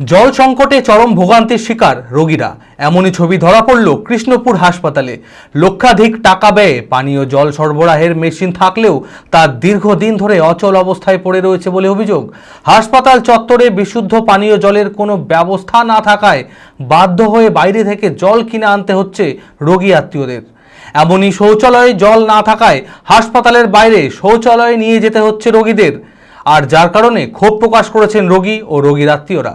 জল সংকটে চরম ভোগান্তির শিকার রোগীরা। এমনই ছবি ধরা পড়ল কৃষ্ণপুর হাসপাতালে। লক্ষাধিক টাকা ব্যয়ে পানীয় জল সরবরাহের মেশিন থাকলেও তা দীর্ঘদিন ধরে অচল অবস্থায় পড়ে রয়েছে বলে অভিযোগ। হাসপাতাল চত্বরে বিশুদ্ধ পানীয় জলের কোনো ব্যবস্থা না থাকায় বাধ্য হয়ে বাইরে থেকে জল কিনে আনতে হচ্ছে রোগী আত্মীয়দের। এমনই শৌচালয়ে জল না থাকায় হাসপাতালের বাইরে শৌচালয়ে নিয়ে যেতে হচ্ছে রোগীদের। আর যার কারণে ক্ষোভ প্রকাশ করেছেন রোগী ও রোগীর আত্মীয়রা।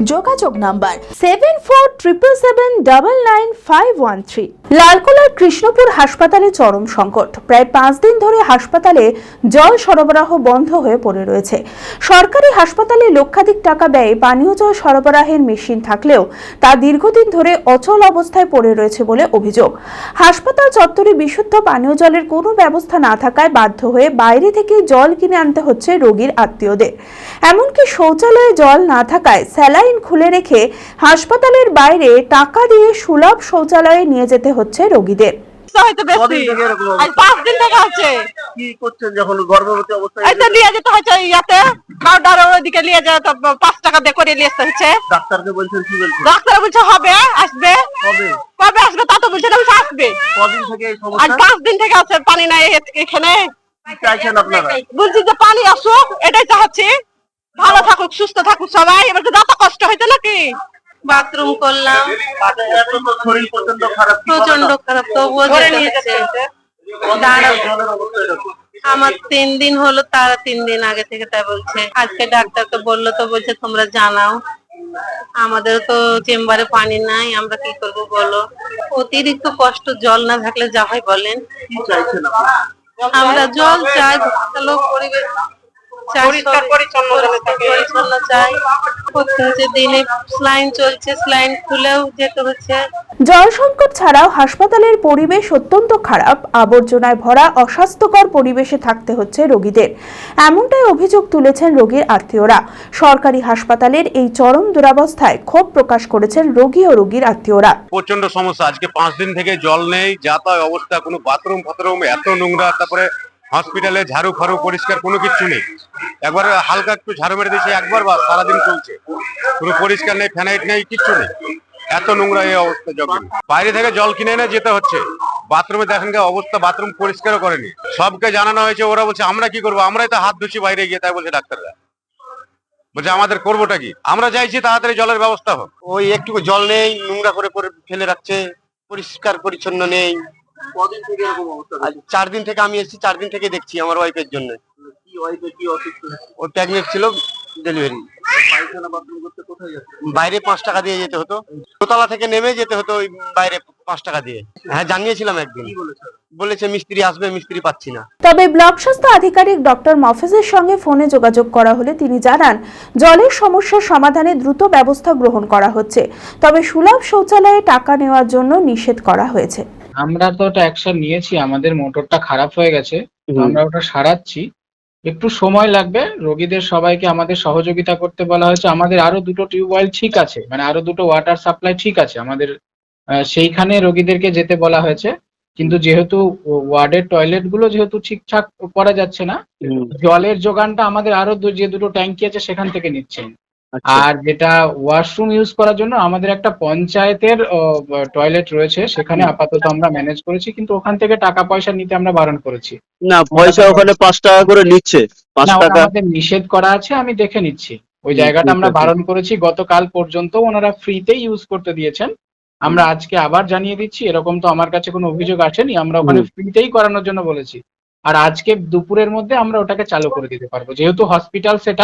যোগাযোগ number seven four triple seven double nine five one three লালকোলার Krishnapur হাসপাতালে চরম সংকট। প্রায় পাঁচ দিন ধরে হাসপাতালে জল সরবরাহ বন্ধ হয়ে পড়ে রয়েছে। সরকারি হাসপাতালে লক্ষাধিক টাকা ব্যয়ে পানীয় জল সরবরাহের মেশিন থাকলেও তা দীর্ঘদিন ধরে অচল অবস্থায় পড়ে রয়েছে বলে অভিযোগ। হাসপাতাল চত্বরে বিশুদ্ধ পানীয় জলের কোনো ব্যবস্থা না থাকায় বাধ্য হয়ে বাইরে থেকে জল কিনে আনতে হচ্ছে রোগীর আত্মীয়দের। এমনকি শৌচালয়ে জল না থাকায় স্যালাইন খুলে রেখে হাসপাতালের বাইরে টাকা দিয়ে সুলভ শৌচালয়ে নিয়ে যেতে হচ্ছে রোগীদের। হয়তো বেশি? আজ পাঁচ দিন থেকে আছে। কি করছেন যখন গর্ভবতী অবস্থায়? এই নিয়ে যেতে হচ্ছে ইয়াতে। কাউডার ওইদিকে নিয়ে যায় তো পাঁচ টাকা দিয়ে করে নিয়ে আসতে হচ্ছে। ডাক্তারকে বলছেন কি বলছেন? ডাক্তার বলছে হবে আসবে। কবে? কবে আসবে তা তো বলছে না আসবে। কদিন থেকে এই আজ পাঁচ দিন থেকে আছে পানি নাই এখানে। চাইছেন আপনারা? বলছি যে পানি আসুক এটাই চাচ্ছি। ভালো থাকুক সুস্থ থাকুক সবাই। এবার তো যত কষ্ট হইতো নাকি? বাথরুম করলাম। এত তো শরীর প্রচণ্ড খারাপ তবুও? আমার তিন দিন হলো তারা তিন দিন আগে থেকে তাই বলছে। আজকে ডাক্তারকে বলল তো বলছে তোমরা জানাও। আমাদের তো চেম্বারে পানি নাই আমরা কি করব বলো। অতিরিক্ত কষ্ট জল না থাকলে যা হয় বলেন। আমরা জল চাই ভালো পরিবেশ। চাই পরিষ্কার পরিচ্ছন্ন পরিচ্ছন্ন চাই। দিনে স্লাইন চলছে স্লাইন খুলেও যেতে হচ্ছে। জল সংকট ছাড়াও হাসপাতালের পরিবেশ অত্যন্ত খারাপ আবর্জনায় ভরা অস্বাস্থ্যকর পরিবেশে থাকতে হচ্ছে রোগীদের। এমনটাই অভিযোগ তুলেছেন রোগীর আত্মীয়রা। সরকারি হাসপাতালের এই চরম দুরাবস্থায় ক্ষোভ প্রকাশ করেছেন রোগী ও রোগীর আত্মীয়রা। প্রচণ্ড সমস্যা। আজকে পাঁচ দিন থেকে জল নেই যাতায়াত অবস্থা কোনো বাথরুম ফাথরুম এত নোংরা তারপরে হসপিটালে ঝাড়ু ফাড়ু পরিষ্কার কোনো কিছু নেই। একবার হালকা একটু ঝাড়ু মেরে দিয়েছে, একবার বা সারাদিন চলছে। কোনো পরিষ্কার নেই, ফ্যানাইট নেই, কিচ্ছু নেই। এত নোংরা এই অবস্থা যখন বাইরে থেকে জল কিনে এনে যেতে হচ্ছে। বাথরুমে দেখেন অবস্থা, বাথরুম পরিষ্কারও করেনি। সবকে জানানো হয়েছে, ওরা বলছে, আমরা কি করব? আমরাই তো হাত ধুছি বাইরে গিয়ে, তাই বলছে ডাক্তাররা। বলছে, আমাদের করবোটা কি? আমরা চাইছি তাড়াতাড়ি জলের ব্যবস্থা হোক। ওই একটু জল নেই, নোংরা করে ফেলে রাখছে। পরিষ্কার, পরিচ্ছন্ন নেই। কদিন থেকে এরকম অবস্থা চার দিন থেকে আমি এসেছি চার দিন থেকে দেখছি আমার ওয়াইফের জন্য। কি ওয়াইফে কি অসুস্থ? ও প্রেগনেন্ট ছিল ডেলিভারি বাইরে পাঁচ টাকা দিয়ে যেতে হতো। দোতলা থেকে নেমে যেতে হতো ওই বাইরে পাঁচ টাকা দিয়ে। হ্যাঁ জানিয়েছিলাম একদিন। বলেছে? বলেছে মিস্ত্রি আসবে মিস্ত্রি পাচ্ছি না। তবে ব্লক স্বাস্থ্য আধিকারিক ডক্টর মফেজের সঙ্গে ফোনে যোগাযোগ করা হলে তিনি জানান জলের সমস্যার সমাধানে দ্রুত ব্যবস্থা গ্রহণ করা হচ্ছে। তবে সুলভ শৌচালয়ে টাকা নেওয়ার জন্য নিষেধ করা হয়েছে। আমরা তো ওটা অ্যাকশন নিয়েছি আমাদের মোটরটা খারাপ হয়ে গেছে তো আমরা ওটা সারাচ্ছি। একটু সময় লাগবে রোগীদের সবাইকে আমাদের সহযোগিতা করতে বলা হয়েছে। আমাদের আরও দুটো টিউবওয়েল ঠিক আছে মানে আরও দুটো ওয়াটার সাপ্লাই ঠিক আছে আমাদের সেইখানে রোগীদেরকে যেতে বলা হয়েছে। কিন্তু যেহেতু ওয়ার্ডের টয়লেটগুলো যেহেতু ঠিকঠাক করা যাচ্ছে না জলের যোগানটা আমাদের আরও যে দুটো ট্যাঙ্কি আছে সেখান থেকে নিচ্ছেন। আর যেটা ওয়াশরুম ইউজ করার জন্য আমাদের একটা পঞ্চায়েতের টয়লেট রয়েছে। সেখানে আপাতত আমরা ম্যানেজ করেছি কিন্তু ওখান থেকে টাকা পয়সা নিতে আমরা বারণ করেছি। না পয়সা ওখানে পাঁচ টাকা করে নিচ্ছে। পাঁচ টাকা আমাদের নিষেধ করা আছে আমি দেখে নিচ্ছি। ওই জায়গাটা আমরা বারণ করেছি গতকাল পর্যন্ত ওনারা ফ্রিতেই ইউজ করতে দিয়েছেন। আমরা আজকে আবার জানিয়ে দিচ্ছি এরকম তো আমার কাছে কোনো অভিযোগ আসেনি আমরা ওখানে ফ্রিতেই করানোর জন্য বলেছি। আর আজকে দুপুরের মধ্যে আমরা ওটাকে চালু করে দিতে পারব। যেহেতু হসপিটাল সেট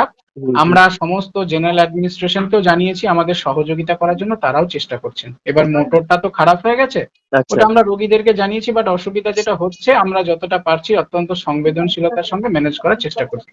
আমরা সমস্ত জেনারেল অ্যাডমিনিস্ট্রেশনকেও জানিয়েছি আমাদের সহযোগিতা করার জন্য তারাও চেষ্টা করছেন। এবার মোটরটা তো খারাপ হয়ে গেছে আচ্ছা। ওটা আমরা রোগীদেরকে জানিয়েছি বাট অসুবিধা যেটা হচ্ছে আমরা যতটা পারছি অত্যন্ত সংবেদনশীলতার সঙ্গে ম্যানেজ করার চেষ্টা করছি।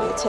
রয়েছে।